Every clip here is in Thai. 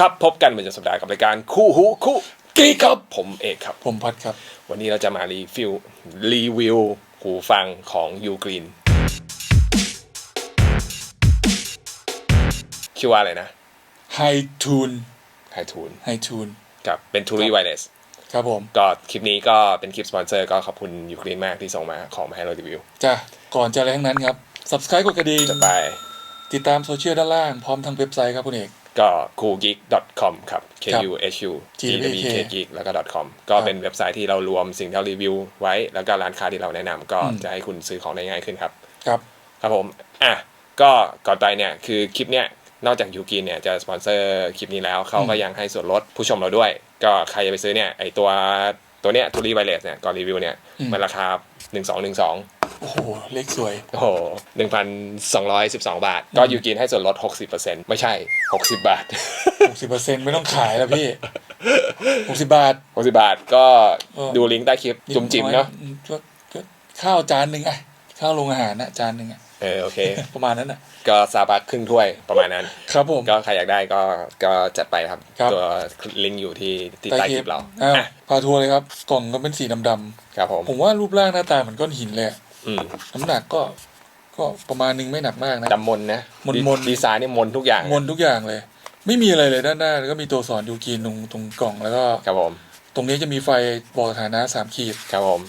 ครับพบกันเหมือนจะสัปดาห์กับรายการคู่หูคู่กีครับผมเอกครับ ผมพัดครับ วันนี้เราจะมารีวิวรีวิวหูฟังของยูกรีนชื่อว่าอะไรนะไฮทูนไฮทูนไฮทูนกับเป็นทูรีไวเลสครับผมก็คลิปนี้ก็เป็นคลิปสปอนเซอร์ก็ขอบคุณยูกรีนมากที่ส่งมาของมาให้เรารีวิวจ้ะก่อนจะอะไรทั้งนั้นครับ subscribe กดกระดิ่งจะไป ติดตามโซเชียลด้านล่างพร้อมทางเว็บไซต์ครับคุณเอก ก็ coolgeek.com ครับ k ครับ u h u g G w W k K geek แล้วก็ .com ก็เป็นเว็บไซต์ที่เรารวมสิ่งที่เรารีวิวไว้ แล้วก็ร้านค้าที่เราแนะนำก็อืมจะให้คุณซื้อของได้ง่ายขึ้นครับ ครับ ครับผม อะ ก็ก่อนไปเนี่ย คือคลิปเนี้ย นอกจากยูกินเนี่ยจะสปอนเซอร์คลิปนี้แล้ว เขาก็ยังให้ส่วนลดผู้ชมเราด้วย ก็ใครจะไปซื้อเนี่ย ไอตัวตัวเนี้ยทูรีไวเลสเนี่ย ก่อนรีวิวเนี่ยอืมมันราคา 1212 โอ้โหเลขสวย โอ้โห1,212บาท ก็ยูกินให้ส่วนลด60%ไม่ใช่60บาท60%ไม่ต้องขายแล้วพี่60บาท60บาทก็เออดูลิงก์ใต้คลิปจุ่มจิ๋มเนาะอืก็ก็ข้าวจานหนึ่งอะข้าวโรงอาหารนะจานหนึ่งอะเออโอเค ประมาณนั้นอะก็ซาบักครึ่งถ้วยประมาณนั้น ครับผมก็ใครอยากได้ก็ก็จัดไปครับครับตัวลิงก์อยู่ที่ที่ใต้คลิปเราอ้าวอะพาทัวร์เลยครับ กล่องก็เป็นสีดำครับผมๆผมว่ารูปร่างหน้าตาเหมือนก้อนหินเลย อะอืมน้ำหนักก็ก็ประมาณหนึงไม่หนักมากนะดำมนนะมนดีมนดีไซน์นี่มนทุกอย่างมนทุกอย่างเลย ไม่มีอะไรเลยด้านหน้าแล้วก็มีตัวสอนยูกีนตรงตรงกล่องแล้วก็ ครับผมตรงนี้จะมีไฟบอกสถานะสามขีดครับผม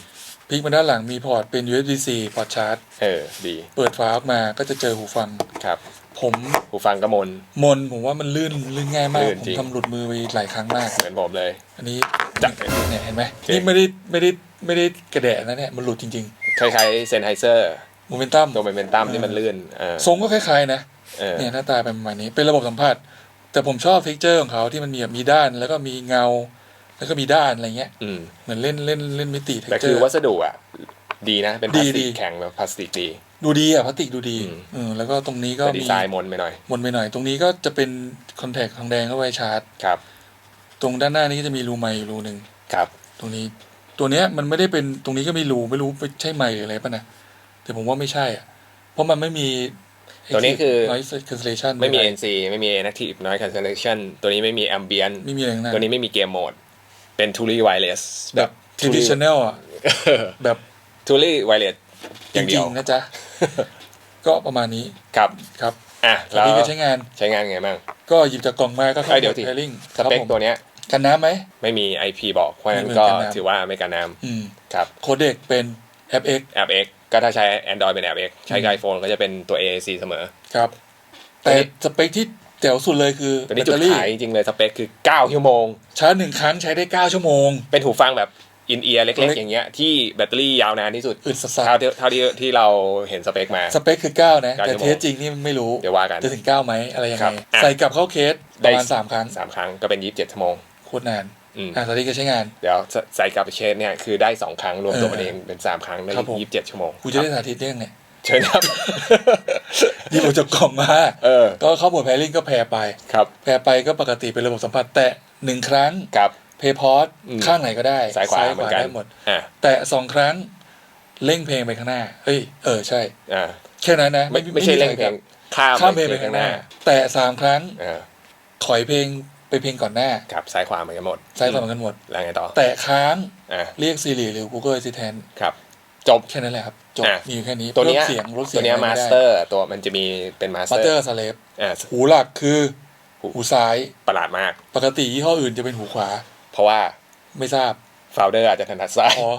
พลิกมาด้านหลังมีพอร์ตเป็น USB-C พอร์ตชาร์จ เออดีเปิดฝาออกมาก็จะเจอหูฟัง ครับผมหูฟังก็มน มนผมว่ามันลื่นลื่นง่ายมากลื่นผมจริง ทำหลุดมือไปหลายครั้งมาก เหมือนผมเลย อันนี้ จัดเนี่ยเห็นไหมโอเคนี่ไม่ได้ไม่ได้ไม่ได้กระแดะนะเนี่ยมันหลุดจริงคล้ายๆเซนไฮเซอร์ๆโมเมนตัมตัวเป็นตัมที่มันลื่นเออทรงก็คล้ายๆนะเออเนี่ยหน้าตาเป็นประมาณนี้เป็นระบบสัมผัส แต่ผมชอบเท็กเจอร์ของเขาที่มันมีแบบมีด้านแล้วก็มีเงา แล้วก็มีด้านอะไรเงี้ยอืมเหมือนเล่นเล่นเล่นมิติเท็กแต่เจอคือร์ วัสดุอะ ดีนะ เป็นพลาสดีติดี กแข็งแบบพลาสติกดี ดูดีอะพลาสติกดูดีอืม เออแล้วก็ตรงนี้ก็แต่ดีมีไซน์มนไปหน่อย มนไปหน่อย ตรงนี้ก็จะเป็นคอนแทคทองแดงเข้าไว้ชาร์จ ครับ ตรงด้านหน้านี้ก็จะมีรูไมค์อยู่รูหนึ่งครับตรงนี้ตัวเนี้ยมันไม่ได้เป็นตรงนี้ก็มีรูไม่รู้ไปใช่ไมค์หรืออะไรป่ะนะแต่ผมว่าไม่ใช่อะเพราะมันไม่มีตัวนี้คือ noise cancellation ไม่มีใด NC ไม่มี Active Noise Cancellation ตัวนี้ไม่มี Ambient ๆไม่มีอะไรทั้งนั้นตัวนี้ไม่มีเกมโหมด เป็น Truly Wireless แบบ traditional อะแบบ Truly Wireless อจย่างเดีริยวงๆนะจ๊ะ ก็ประมาณนี้ครับครับ อะสาแล้วธิตการใช้งาน ใช้งานไงบ้าง ก็หยิบจากกล่องมาก็เอ้ยเดี๋ยวสิ แพลิงสเปคตัวเนี้ยกันน้ำไหม ไม่มี IP บอกเพราะฉะนั้นไม่ก็กันน้ำถือว่าไม่กันน้อืมำครับ โคเด็กเป็น FX App X ก็ถ้าใช้ Android เป็น App X ใช้กับ iPhone ก็จะเป็นตัว AAC เสมอ ครับตัวแต่นี้สเปคที่แจ๋วสุดเลยคือตัวแบนี้ตจุเตดอรี่ขายจริงๆเลยสเปคคือ 9 ชั่วโมง ชาร์จหนึ่งครั้งใช้ได้ 9 ชั่วโมง เป็นหูฟังแบบ อินเอียร์เล็กเล็ก ๆ อย่างเงี้ยที่แบตเตอรี่ยาวนานที่สุดอึดสัสเท่าที่เท่าที่ที่เราเห็นสเปคมา สเปคคือ 9 นะเก้าแต่ชั่วโมงเทสจริงนี่ไม่รู้ เดี๋ยวว่ากัน จะถึง 9 ไหมอะไรยังครัไงบอะใส่กลับเข้าเคสประมาณ3ครั้งสามครั้งก็เป็น 27 ชั่วโมงโคตรนานอืมอะสาธิตการใช้งาน เดี๋ยวใส่กับเคสเนี่ยคือได้ 2 ครั้งรวมตัวเออมันเองเป็น 3 ครั้งได้ครับผม27ชั่วโมงกูจะได้สาธิตได้ยังไงเชิญครับหยิบออกจากกล่องมาเออก็เข้าโหมดแพลิงก็แพรไปครับแพรไปก็ปกติเป็นระบบสัมผัสแตะหนึ่งครั้งครับ เพย์พอสอืมข้างไหนก็ได้ซ้ายขวาเหมือนกัน ได้หมด อ่าแตะสองครั้งเร่งเพลงไปข้างหน้าเฮ้ยเออใช่ อ่าแค่นั้นนะไม่ไม่ใช่เร่งเพลงข้ามข้ามเพลงไปข้างหน้า แตะสามครั้งเออถอยเพลงไปเพลงก่อนหน้าครับซ้ายขวาเหมือนกันหมดซ้ายขวาเหมือนกันหมด แล้วไงต่อแตะค้างอ่าเรียก Siri หรือ Google Assistant ครับ จบ แค่นั้นแหละครับจบอะ มีอยู่แค่นี้ตัวเนี้ยเพิ่มเสียงลดเสีตัยวงเนี้ยอะไรมาไม่สได้เตอร์ ตัวมันจะมีเป็นมาสมาสเตเตออร์ร์สเลฟอ่า หูหลักคือหู หูซ้าย ประหลาดมาก ปกติยี่ห้ออื่นจะเป็นหูขวา เพราะว่าไม่ทราบโฟลเดอร์อาจจะถนัดซ้ายอ๋อ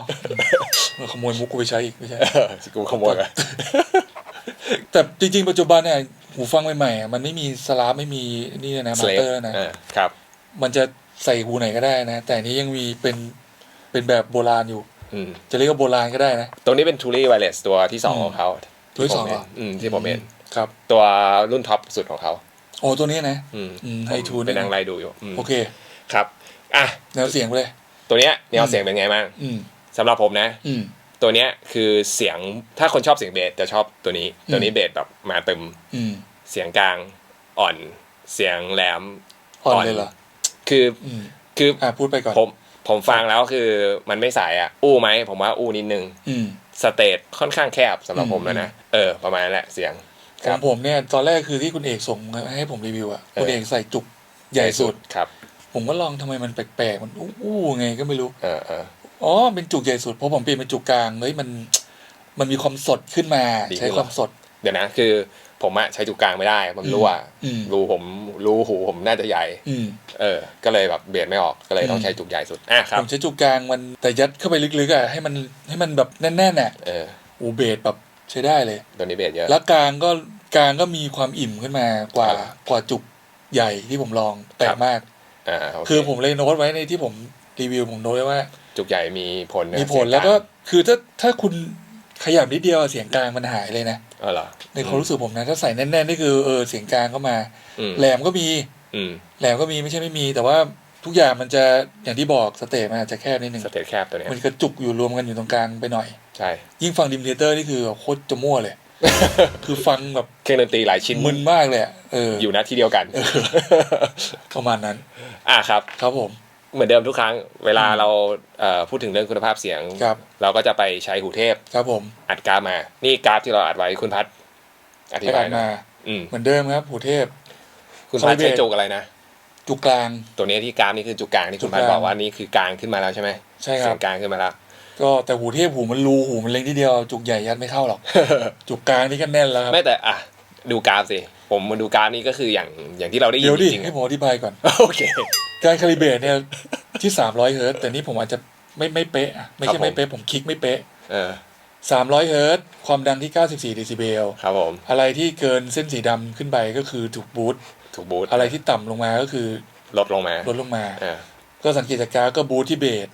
ขโมยมุกกูไปใช้อีกไม่ใช่เออกูขโมยไปแต่จริงๆ ปัจจุบันเนี่ยหูฟังใหม่ๆอะมันไม่มีสลาฟไม่มีนี่นะมาสเตอร์นะเออครับ มันจะใส่หูไหนก็ได้นะ แต่อันนี้ยังมีเป็นเป็นแบบโบราณอยู่อืมจะเรียกว่าโบราณก็ได้นะ ตรงนี้เป็น Truly Wireless ตัวที่สองอืมของเขาตัวที่สองผมเหรเห็อนอืมที่ผมเห็นครับ ตัวรุ่นท็อปสุดของเขาโอ้ตัวนี้นะอืมอืมผมให้ True ไปนั่งไล่ดูอยู่อืมโอเคครับ อะแนวเสียงไปเลย ตัวเนี้ยแนวอืมเสียงเป็นไงบ้างอืมสำหรับผมนะ อืม ตัวเนี้ยคือเสียงถ้าคนชอบเสียงเบสจะชอบตัวนี้ อืม ตัวนี้เบสแบบมาเต็มอืมเสียงกลางอ่อน เสียงแหลม อ่อนเลยเหรอคืออืมคืออะพูดไปก่อนผมผมฟังแล้วคือมันไม่สายอะอู้ไหมผมว่าอู้นิดนึงอืม สเตทค่อนข้างแคบสำหรับอืมผมแล้วนะเออประมาณนั้นแหละเสียงของผมเนี่ยตอนแรกคือที่คุณเอกส่งมาให้ผมรีวิวอะเออคุณเอกใส่จุกใหญ่สุด ครับ ผมก็ลองทำไมมันแปลกๆมันอู้ๆไงก็ไม่รู้เออเอออ๋อเป็นจุกใหญ่สุดเพราะผมเปลี่ยนเป็นจุกกลางเฮ้ยมันมันมีความสดขึ้นมาดีขึ้นใช้ความสด เดี๋ยวนะคือ ผมอะใช้จุกกลางไม่ได้มันรั่วอืมรูผมรูหูผมน่าจะใหญ่อืมเออ ก็เลยแบบเบียดไม่ออกก็เลยต้องอืมใช้จุกใหญ่สุดอะครับผมใช้จุกกลางมันแต่ยัดเข้าไปลึกๆอะให้มันให้มันแบบแน่นๆอะเอออูเบสแบบใช้ได้เลยตัวนี้เบียดเยอะแล้วกลางก็กลางก็มีความอิ่มขึ้นมากว่าครับกว่าจุกใหญ่ที่ผมลองแปลครักบมาก อ่าโอเคคือผมเลยโน้ตไว้ในที่ผมรีวิวผมโน้ตไว้ว่า จุกใหญ่มีผลนะมีผลเสียงแล้วก็างคือถ้าถ้าคุณขยับนิดเดียวเสียงกลางมันหายเลยนะเออเหรอในความรู้สึกผมนะถ้าใส่แน่นๆนี่คือเออเสียงกลางเข้ามาอืมแหลมก็มีอืมแหลมก็มีไม่ใช่ไม่มี แต่ว่าทุกอย่างมันจะอย่างที่บอกสเตจมันอาจจะแคบนิดนึงสเตตแคบตัวเนี้ยมันกระจุกอยู่รวมกันอยู่ตรงกลางไปหน่อย ใช่ ยิ่งฟังดิมเทเตอร์นี่คือโคตรจะมั่วเลย คือฟังแบบเครื่องดนตรีหลายชิ้นมึนมากเลยอะเอออยู่ณที่เดียวกันประมาณนั้น อะครับ ครับผม เหมือนเดิมทุกครั้ง เวลาอืมเราเอ่อพูดถึงเรื่องคุณภาพเสียงครับเราก็จะไปใช้หูเทพ ครับผม อัดกราฟมา นี่กราฟที่เราอัดไว้คุณพัดอธิไปบาอ่ายนหน่มาอยอืมเหมือนเดิมครับหูเทพ คุณพัด Solid ใช้ Base จุกอะไรนะจุกกลาง ตัวนี้ที่กราฟนี่คือจุกกลางที่คุณพัดจุกกลางบอกว่านี่คือกลางขึ้นมาแล้วใช่ไหมใช่ครับเสียงกลางขึ้นมาแล้ว ก็แต่หูเทพหูมันรูหูมันเล็กทีเดียวจุกใหญ่ยัดไม่เข้าหรอก จุกกลางนี่ก็แน่นแล้วครับไม่แต่อะดูกราฟสิ ผมมาดูกราฟนี่ก็คืออย่างอย่างที่เราได้ยินเดี๋ยวจดิริงๆให้อะผมอธิบายก่อน โอเค การคาลิเบรตเนี่ยที่300เฮิร์ตซ์แต่นี่ผมอาจจะไม่ไม่เป๊ะอะไม่ครัใช่บผมไม่เป๊ะผมคลิกไม่เป๊ะเออ300เฮิร์ตซ์ความดังที่94เดซิเบลครับผมอะไรที่เกินเส้นสีดำขึ้นไปก็คือถูกบูทถูกบูทอะไรที่ต่ำลงมาก็คือลดลงมาลดลงมาเออก็สังเกตจากกราฟก็บูทที่เบส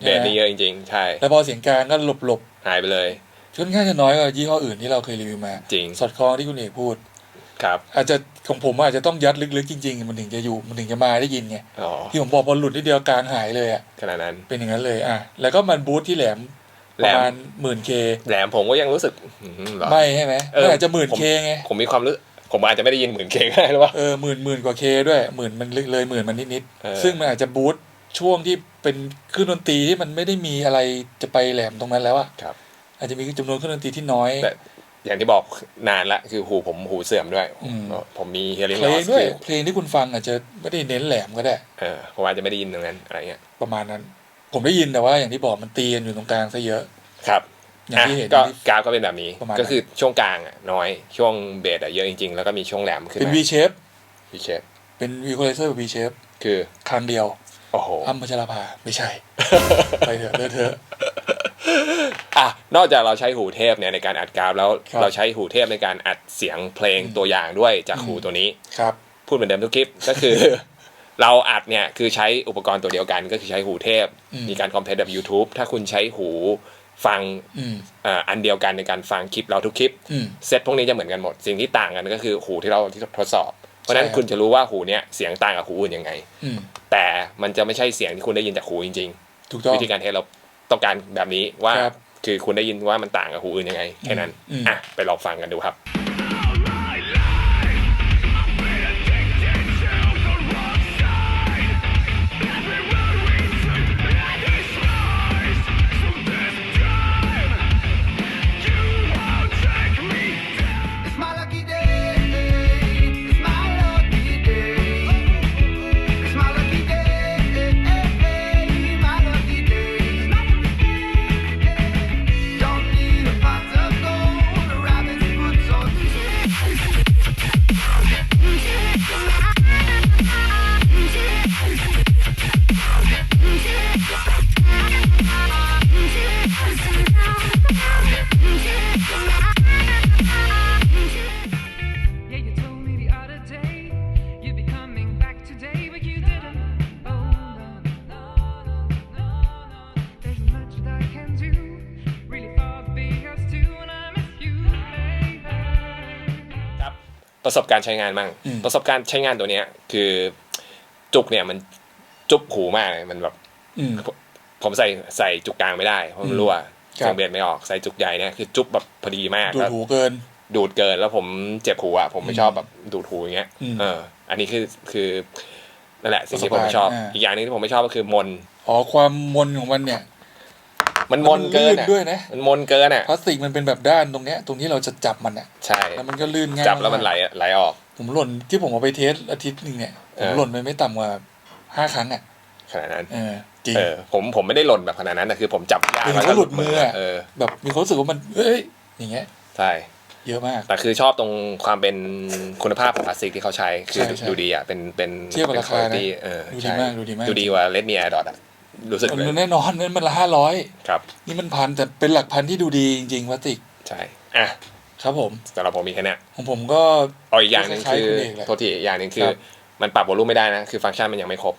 เบสนี่เยอะจริงๆ ใช่ แล้วพอเสียงกลางก็หลบหลบหายไปเลยๆค่อนข้างจะน้อยกว่ายี่ห้ออื่นที่เราเคยรีวิวมา จริง สอดคล้องที่คุณเอกพูด ครับ อาจจะของผมอาจจะต้องยัดลึกๆจริงๆ มันถึงจะอยู่ มันถึงจะมาได้ยินไงอ๋อที่ผมบอกพอหลุดนิดเดียวกลางหายเลยอะ ขนาดนั้น เป็นอย่างนั้นเลย อะ แล้วก็มันบูทที่แหลมปแหลระมมาณหมื่นเคแหลมผมก็ยังรู้สึกอืมเหรอไม่ใช่ไหมเออมันอาจจะหมื่นผมเคไง ผมมีความรู้ผมอาจจะไม่ได้ยินหมื่นเคก็ได้หรือเปล่าเออหมื่นหมื่นกว่าเคด้วยหมื่นมันเลยหมื่นมันนิดเออๆซึ่งมันอาจจะบูท ช่วงที่เป็นเครื่องดนตรีที่มันไม่ได้มีอะไรจะไปแหลมตรงนั้นแล้วอะครับ อาจจะมีจำนวนเครื่องดนตรีที่น้อยแต่อย่างที่บอกนานละคือหูผมหูเสื่อมด้วยอืมผมมี hearing เพลง loss ด้วยคือเพลงที่คุณฟังอาจจะไม่ได้เน้นแหลมก็ได้เออผมอาจจะไม่ได้ยินตรงนั้นอะไรเงี้ยประมาณนั้น ผมได้ยินแต่ว่าอย่างที่บอกมันตีกันอยู่ตรงกลางซะเยอะครับอย่างที่เห็นก็ที่กราฟก็เป็นแบบนี้ประมาณนั้นก็คือช่วงกลางอะน้อยช่วงเบสอะเยอะจริงๆ แล้วก็มีช่วงแหลมขึ้นเป็นมา V shape พี่เชฟเป็น V equalizer แบบ V shape คือครั้งเดียว โอ้โหอ้ำพัชราภาไม่ใช่ ไปเถอะเลอะเทอะอะนอกจากเราใช้หูเทพเนี่ยในการอัดกราฟแล้วครับเราใช้หูเทพในการอัดเสียงเพลงตัวอย่างด้วยจากหูตัวนี้ครับ พูดเหมือนเดิมทุกคลิปก็คือ เราอัดเนี่ยคือใช้อุปกรณ์ตัวเดียวกัน ก็คือใช้หูเทพอืมมีการคอมเพลตแบบ YouTube ถ้าคุณใช้หูฟังอืมเอ่ออันเดียวกันในการฟังคลิปเราทุกคลิปอืมเซตพวกนี้จะเหมือนกันหมด สิ่งที่ต่างกันก็คือหูที่เราที่ทดสอบ เพราะฉะนั้นใช่ครับคุณจะรู้ว่าหูเนี้ยเสียงต่างกับหูอื่นยังไงอืมแต่มันจะไม่ใช่เสียงที่คุณได้ยินจากหูจริงถูกต้องๆวิธีการเทสเราต้องการแบบนี้ว่าครับคือคุณได้ยินว่ามันต่างกับหูอื่นยังไงแค่นั้นอืมอะไปลองฟังกันดูครับ ประสบการณ์ใช้งานมั่งอืมประสบการณ์ใช้งานตัวเนี้ย คือจุกเนี่ยมันจุบหูมากเลยมันแบบอืมผมใส่ใส่จุกกลางไม่ได้เพราะมันรั่วครับเสียงเบสไม่ออกใส่จุกใหญ่เนี่ยคือจุบแบบพอดีมากดูดแล้วหูเกิน ดูดเกินแล้วผมเจ็บหูอะผมไม่ชอบแบบดูดหูอย่างเงี้ยอืมเออ อันนี้คือคือนั่นแหละสิ่งที่ผมไม่ชอบประสบการณ์อ่าอีกอย่างหนึงที่ผมไม่ชอบก็คือมนอ๋อความมนของมันเนี่ย มันมนเกินลื่อะด้วยนะมันมนเกินอะพลาสติกมันเป็นแบบด้านตรงเนี้ยตรงที่เราจะจับมันอะใช่แล้วมันก็ลื่นง่ายจับแล้วมันไหลากอะไหลออก ผมหล่นที่ผมเอาไปเทสอาทิตย์หนึ่งเนี่ยผมเออหล่นไปไม่ต่ำกว่าห้าครั้งอะขนาดนั้นเออจริงเออผมผมไม่ได้หล่นแบบขนาดนั้นนะคือผมจับยากเออแล้วก็หลุดมืออะเออแบบมีความรู้สึกว่ามันเอ้ยอย่างเงี้ยใช่เยอะมาก แต่คือชอบตรงความเป็นคุณภาพของพลาสติกที่เขาใช้ คือใช่ใช่ดูดีอะเป็นเป็นเทียบกับราคานะเป็น quality เออดูดีใช่มากดูดีมากดูดีกว่าเลดมีแอร์ดอทอะ รู้สึกเลยมันแน่นอนนั่นมันละห้าร้อยครับ นี่มันพันแต่เป็นหลักพันที่ดูดีจริงๆพลาสติก ใช่ อะ ครับผมสำหรับผมมีแค่เนี้ยของผมก็เอาอีกอย่างหนึ่งคล้ายคืๆอคุณเอกแหละโทษทีอีกอย่างหนึ่งคืคอรับมันปรับวอลลุ่มไม่ได้นะ คือฟังก์ชันมันยังไม่ครบ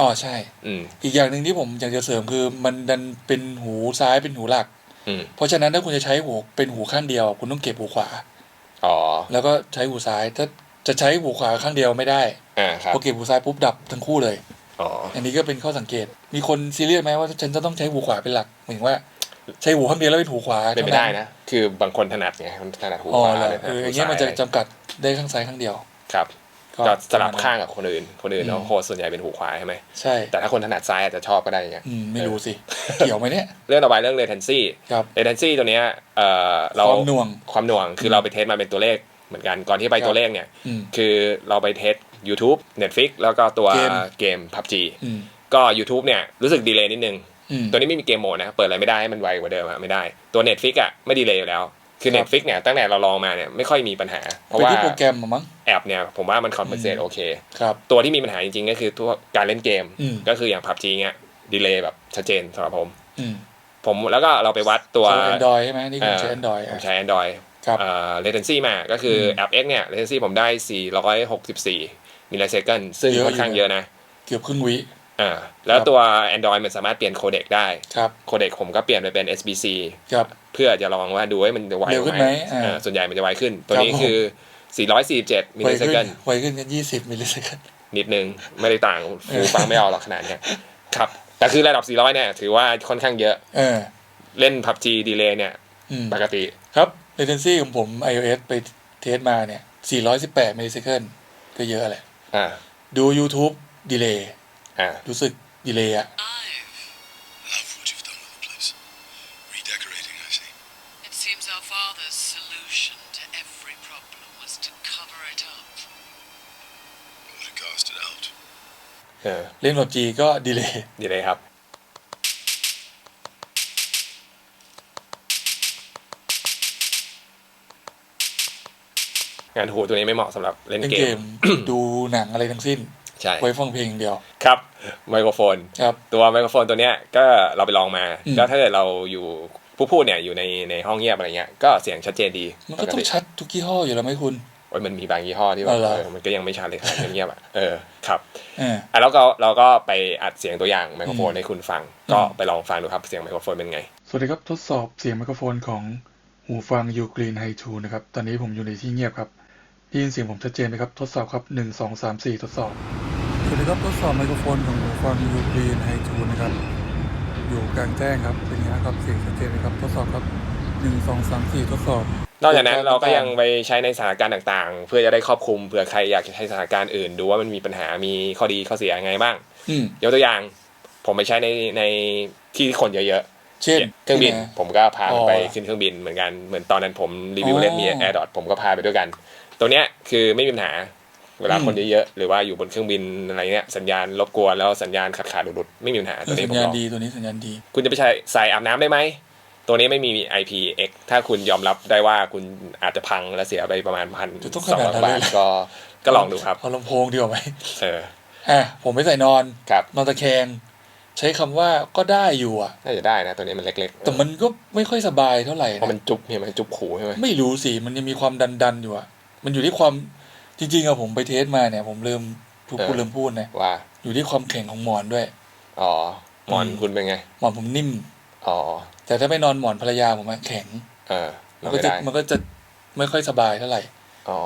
อ๋อใช่ อืมอีกอย่างหนึ่งที่ผมอยากจะเสริมคือ มันดันเป็นหูซ้ายเป็นหูหลักอืมเพราะฉะนั้นถ้าคุณจะใช้หูเป็นหูข้างเดียว คุณต้องเก็บหูขวา อ๋อ แล้วก็ใช้หูซ้าย ถ้าจะใช้หูขวาข้างเดียวไม่ได้อ่าครับพอเก็บหูซ้ายปุ๊บดับทั้งคู่เลย อ๋ออันนี้ก็เป็นข้อสังเกต มีคนซีเรียสไหมว่าฉันจะต้องใช้หูขวาเป็นหลักหมายถึงว่า ใช้หูข้างเดียวแล้วเป็นหูขวาเป็นไม่เท่าได้นะ คือบางคนถนัดไงมันถนัดหูอ๋อขวาเหรอเลยเออหูอย่างเงี้ยมันจะซ้ายจำกัดได้ข้างซ้ายข้างเดียวครับก็สลับข้างกับคนอื่น คนอื่นอืมเขาโคส่วนใหญ่เป็นหูขวาใช่ไหมใช่ แต่ถ้าคนถนัดซ้ายอาจจะชอบก็ได้อย่างเงี้ยอืมไม่รู้สิ เกี่ยวไหมเนี่ย เรื่องต่อไปเรื่อง latency ครับ latency ตัวเนี้ยเอ่อเราความหน่วง ความหน่วงคือเราไปเทสมาเป็นตัวเลข เหมือนกันก่อนที่ไปครับตัวเลขเนี่ยอืมคือเราไปเทส YouTube Netflix แล้วก็ตัวเกมเกม PUBG อืมก็ YouTube เนี่ยรู้สึกดีเลย์นิดนึงอืมตัวนี้ไม่มีเกมโหมดนะ เปิดอะไรไม่ได้ให้มันไวกว่าเดิมอะไม่ได้ ตัว Netflix อะไม่ดีเลย์อยู่แล้ว คือครับ Netflix เนี่ยตั้งแต่เราลองมาเนี่ยไม่ค่อยมีปัญหา เพราะเป็นว่าที่โปรแกรมอะมั้งแอปเนี่ยผมว่ามันคอมเพนเซตอืมโอเคครับตัวที่มีปัญหาจริงๆ ก็คือตัวการเล่นเกมอืมก็คืออย่าง PUBG เงี้ยดีเลย์แบบชัดเจนสำหรับผมอืมผมแล้วก็เราไปวัดตัวใช้ Android ใช่ไหมนี่คุณใช้เอ่อ Android ผมอะใช้ Android ครับ เอ่อ latency มาก็คืออมแอป X เนี่ย latency ผมได้ 464มิลลิเซคันซึ่งเยอะค่อนข้างอยู่นะเยอะนะ เกือบครึ่งวิอ่าแล้วครับตัว Android มันสามารถเปลี่ยนโคเด็กได้ครับโคเด็กผมก็เปลี่ยนไปเป็น SBC ครับเพื่อจะลองว่าดูว่ามันจะไวเร็วขึ้นไหมไหมอ่าอ่าส่วนใหญ่มันจะไวขึ้น ตัวนี้ครับผมคือ 447มิลไวลิเซขึ้คันนไวขึ้นกันยี่สิบมิลลิเซคันนิดนึงไม่ได้ต่างฟูฟังไม่เอาหรอกขนาดเนี้ยครับแต่คือระดับ 400 เนี่ย ถือว่าค่อนข้างเยอะเออเล่น PUBG ดีเลย์เนี่ยอืมปกติครับ latency ของผม iOS ไปเทสมาเนี่ย 418มิลลิเซคันก็เยอะแหละอ่าดู YouTube ดีเลย์อ่ารู้สึกดีเลย์อะ Love what you've done with the place. Redecorating, I see. It seems our father's solution to every problem was to cover it up. Or to cast it out. เออเล่น PUBG ก็ดีเลย์ ดีเลยครับ งานหูตัวนี้ไม่เหมาะสำหรับเล่นเล่นเกเกมมดูหนังอะไรทั้งสิ้นใช่ไว้ฟังเพลงอย่างเดียวครับไมโครโฟนครับตัวไมโครโฟนตัวเนี้ยก็เราไปลองมาอืมก็ถ้าเกิดเราอยู่ผู้พูดเนี่ยอยู่ในในห้องเงียบอะไรเงี้ยก็เสียงชัดเจนดี มันก็ต้องชัดทุกยี่ห้ออยู่แล้วไหมคุณโอ้ยมันมีบางยี่ห้อที่แบอ๋บอเหรอเออมันก็ยังไม่ชัดเลยครับเงียบๆอะเออครับเอออะแล้วก็เราก็ไปอัดเสียงตัวอย่างไมโครโฟนอืมให้คุณฟัง ก็อืมไปลองฟังดูครับเสียงไมโครโฟนเป็นไง สวัสดีครับทดสอบเสียงไมโครโฟนของหูฟัง u g r e e n Hi 2นะครับตอนนี้ผมอยู่ในที่เงียบครับ ได้ยินเสียงผมชัดเจนไหมครับ ทดสอบครับหนึ่งสองสามสี่ทดสอบสวัสดีครับทดสอบไมโครโฟนของหูฟัง u g r e e n Hi 2นะครับ อยู่กลางแจ้งครับ เป็นไงครับเสียงชัดเจนไหมครับ ทดสอบครับหนึ่งสองสามสี่ทดสอบ นอกจากนั้นเราก็ยังต่างไปใช้ในสถานการณ์ต่างๆ เพื่อจะได้ครอบคลุมเผื่อใครอยากจะใช้สถานการณ์อื่น ดูว่ามันมีปัญหามีข้อดีข้อเสียยังไงบ้างอืมยกตัวอย่าง ผมไปใช้ในในที่คนเยอะเช่นๆเครื่องบินที่ไหผมก็พามันอ๋อไปขึ้นเครื่องบินเหมือนกันเหมือนตอนนั้นผมรีวิวอ๋อเล่นมีแอร์ดอทผมก็พาไปด้วยกัน ตัวเนี้ยคือไม่มีปัญหาเวลาอืมคนเยอะๆหรือว่าอยู่บนเครื่องบินอะไรเนี้ยสัญญาณรบกวนแล้วสัญญาณขาดขาดๆหลุดๆไม่มีปัญหาตัวสันี้ญผมญาณลองดีตัวนี้สัญญาณดี คุณจะไปใช้ใส่อาบน้ำได้ไหมตัวนี้ไม่มี IPX ถ้าคุณยอมรับได้ว่าคุณอาจจะพังและเสียไปประมาณพันจะต้องสองขนาร้ดอยนั้นบาทเลยเหรอก็ก็ลองดูครับเอาลำโพงดีกว่าไหมเอออะผมไม่ใส่นอนครับนอนตะแคงใช้คำว่าก็ได้อยู่อะน่าจะได้นะตัวนี้มันเล็กๆ แต่มันก็ไม่ค่อยสบายเท่าไหร่เพราะมันนะจุ๊บเนี่ยมันจุ๊บขู่ใช่ไหมไม่รู้สิมันยังมีความดันดันๆอยู่อะ มันอยู่ที่ความจริงๆอะผมไปเทสมาเนี่ย ผมลืมพูดพูดลืมพูดนะว่าอยู่ที่ความแข็งของหมอนด้วย อ๋อหมอนอืม คุณเป็นไง หมอนผมนิ่ม อ๋อแต่ถ้าไปนอนหมอนภรรยาผมอะแข็ง เออมันไม่ก็จะได้มันก็จะไม่ค่อยสบายเท่าไหร่ อ๋อ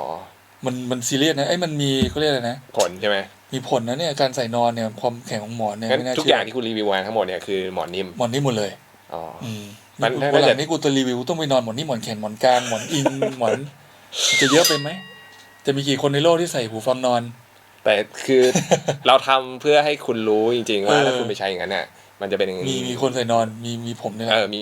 มันมันซีเรียสนะไอ้ยมันมีเขาเรียกอะไรนะ ผลใช่ไหมมีผลนะเนี่ยการใส่นอนเนี่ยความแข็งของหมอนเนี่ยงั้นไม่น่าทุกเชื่อย่างที่คุณรีวิวมาทั้งหมดเนี่ยคือหมอนนิ่มหมอนนิ่มหมดเลย อ๋อ อืมมันนี่ถ้าวันหเกิลัดงนี่กูจะรีวิวต้องไปนอนหมอนนี่หมอนแขนหมอนกลางหมอนอิงหมอน จะเยอะไปไหม จะมีกี่คนในโลกที่ใส่หูฟังนอน แต่คือเราทำเพื่อให้คุณรู้จริง ๆ ว่าเออถ้าคุณไปใช้อย่างนั้นน่ะ มันจะเป็นมีมีคนใส่นอนมีมีผมเนี่ยแหเอละอมี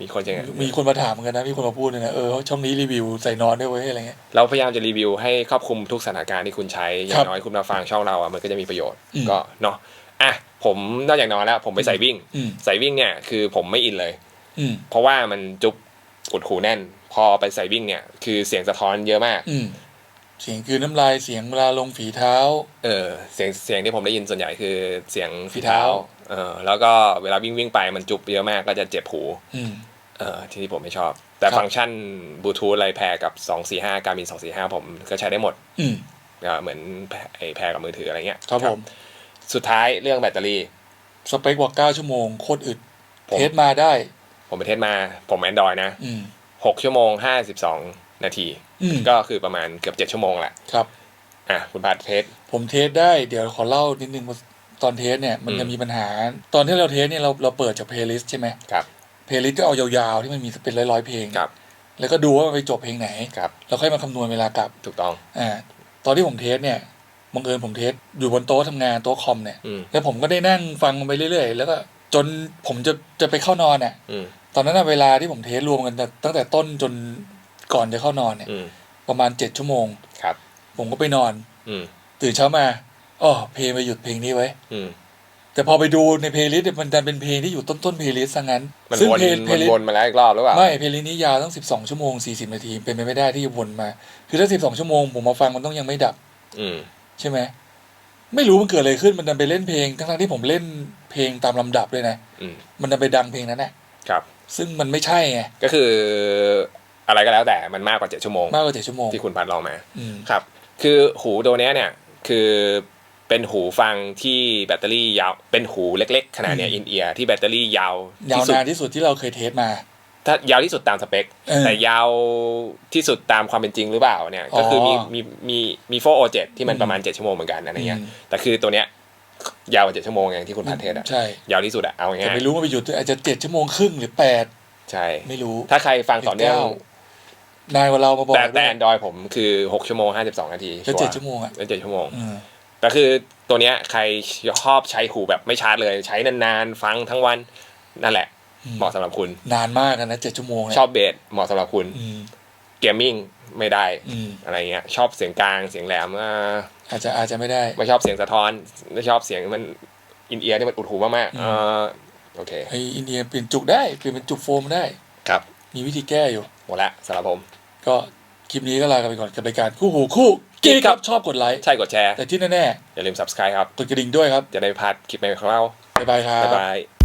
มีคนอย่างเงี้ยมีคนมาถามเหมือนกันนะ มีคนมาพูดเลยนะเออช่องนี้รีวิวใส่นอนด้วยเว้ยอะไรเงี้ยเราพยายามจะรีวิวให้ครอบคลุมทุกสถานการณ์ที่คุณใช้ อย่าครังบน้อยคุณมาฟังช่องเราอะมันก็จะมีประโยชน์อืมก็เนาะอะผมนอกจากนอนแล้ว ผมไปใส่วิ่งอืมใส่วิ่งเนี่ยคือผมไม่อินเลยอืมเพราะว่ามันจุ กอุดหูแน่น พอไปใส่วิ่งเนี่ย คือเสียงสะท้อนเยอะมาก อืมเสียงคือน้ำลายเสียงเวลาลงฝีเท้า เออ เสียงเสียงที่ผมได้ยินส่วนใหญ่คือเสียงฝีฝีเท้าเท้า เออ แล้วก็เวลาวิ่งวิ่งไปมันจุบเยอะมากก็จะเจ็บหูอืมเออที่ผมไม่ชอบ แต่ครับฟังก์ชันบลูทูธอะไรแพรกับ245การบิน245ผมก็ใช้ได้หมดอืมก็เหมือนแพรไอแพรกับมือถืออะไรเงี้ยครับผม สุดท้ายเรื่องแบตเตอรี่ สเปคบอกเก้าชั่วโมงโคตรอึดผมเทสมาได้ ผมไปเทสมา ผมแอนดรอยนะอืม6ชั่วโมง52นาทีอืมก็คือประมาณเกือบ7ชั่วโมงแหละครับ อะ คุณพัดเทส ผมเทสได้เดี๋ยวขอเล่านิดนึงว่าตอนเทสเนี่ยมันอืมจะมีปัญหา ตอนที่เราเทสเนี่ยเราเราเปิดจากเพลย์ลิสต์ใช่ไหมครับเพลย์ลิสต์ก็เอายาวๆที่มันมีเป็นร้อยๆเพลงครับ แล้วก็ดูว่ามันไปจบเพลงไหนครับแล้วค่อยมาคำนวณเวลากลับถูกต้องอ่าตอนที่ผมเทสเนี่ยบังเอิญผมเทสอยู่บนโต๊ะทำงานโต๊ะคอมเนี่ยอืมแล้วผมก็ได้นั่งฟังมันไปเรื่อยๆ แล้วก็จนผมจะจะไปเข้านอนเนี่ยอืม ตอนนั้นนะเวลาที่ผมเทสรวมกันตั้งแต่ต้นจนก่อนจะเข้านอนเนี่ยอืมประมาณเจ็ดชั่วโมงครับ ผมก็ไปนอน อืมตื่นเช้ามาอ๋อเพลงไปหยุดเพลงนี้ไว้ อืมแต่พอไปดูในเพลย์ลิสต์มันดันเป็นเพลงที่อยู่ต้นต้นเพลย์ลิสต์ซะงั้นมันซึ่งวนเพลย์เพมัลนย์ลิสวต์นมาแล้วอีกรอบหรือเปล่า ไม่เพลย์ลิสต์นี้ยาวตั้งสิบสองชั่วโมงสี่สิบนาทีเป็นไปไม่ได้ที่จะวนมา คือถ้าสิบสองชั่วโมงผมมาฟังมันต้องยังไม่ดับ อืมใช่ไหมไม่รู้มันเกิดอะไรขึ้นมันดันไปเล่นเพลง ทั้งๆที่ผมเล่นเพลงตามลำดับด้วยนะอืมมันดันไปดังเพลงนั้นแหละครับ ซึ่งมันไม่ใช่ไงก็คืออะไรก็แล้วแต่มันมากกว่าเจ็ดชั่วโมงมากกว่าเจ็ดชั่วโมงที่คุณพัดลองมาอืมครับ คือหูตัวเนี้ยเนี่ยคือเป็นหูฟังที่แบตเตอรี่ยาว เป็นหูเล็กๆ ขนาดเนี้ยอินเอียร์ที่แบตเตอรี่ยาวยาวที่สุดนานที่สุดที่เราเคยเทสมา ถ้ายาวที่สุดตามสเปคเออแต่ยาวที่สุดตามความเป็นจริงหรือเปล่าเนี่ย ก็คือมีอ๋อมีมีมีโฟโอเจ็ที่มันอืมประมาณเจ็ดชั่วโมงเหมือนกันอะไรเงี้ยอืมแต่คือตัวเนี้ย ยาวกว่าเจ็ดชั่วโมงอย่างที่คุณพัดเทสอะใช่ยาวที่สุดอะเอาแต่ง่ายไม่รู้ว่าไปหยุดอาจจะเจ็ดชั่วโมงครึ่งหรือแปดๆใช่ไม่รู้ ถ้าใครฟังต่อเนื่องเก้นายกว่าเรามาบอกแต่แต่ด้วยแอนดรอยผมคือหกชั่วโมงห้าสิบสองนาทีแล้วเจ็ดชั่วโมงอะแล้วเจ็ดชั่วโมงอืมแต่คือตัวเนี้ยใครชอบใช้หูแบบไม่ชาร์จเลยใช้นานๆฟังทั้งวันนั่นแหละอืมเหมาะสำหรับคุณ นานมากอะนะเจ็ดชั่วโมงเนี่ยชอบเบสเหมาะสำหรับคุณอืม เกมมิ่งไม่ได้อืมอะไรเงี้ยชอบเสียงกลางเสียงแหลมอ่าอาจจะอาจจะไม่ได้ไม่ชอบเสียงสะท้อนไม่ชอบเสียงมันอินเอียร์ที่มันอุดหูมากอืมๆอ่าโอเคไออินเดียเปลี่ยนจุกได้เปลี่ยนเป็นจุกโฟมได้ครับ มีวิธีแก้อยู่หมดละสำหรับผม ก็คลิปนี้ก็ลากันไปก่อนกับรายการคู่หูคู่กิ๊กครับชอบกดไลค์ใช่กดแชร์แต่ที่แน่อย่าลืม subscribe ครับๆกดกระดิ่งด้วยครับจะได้ไม่พลาดคลิปใหม่ของเราบ๊ายบายครับบ๊ายบาย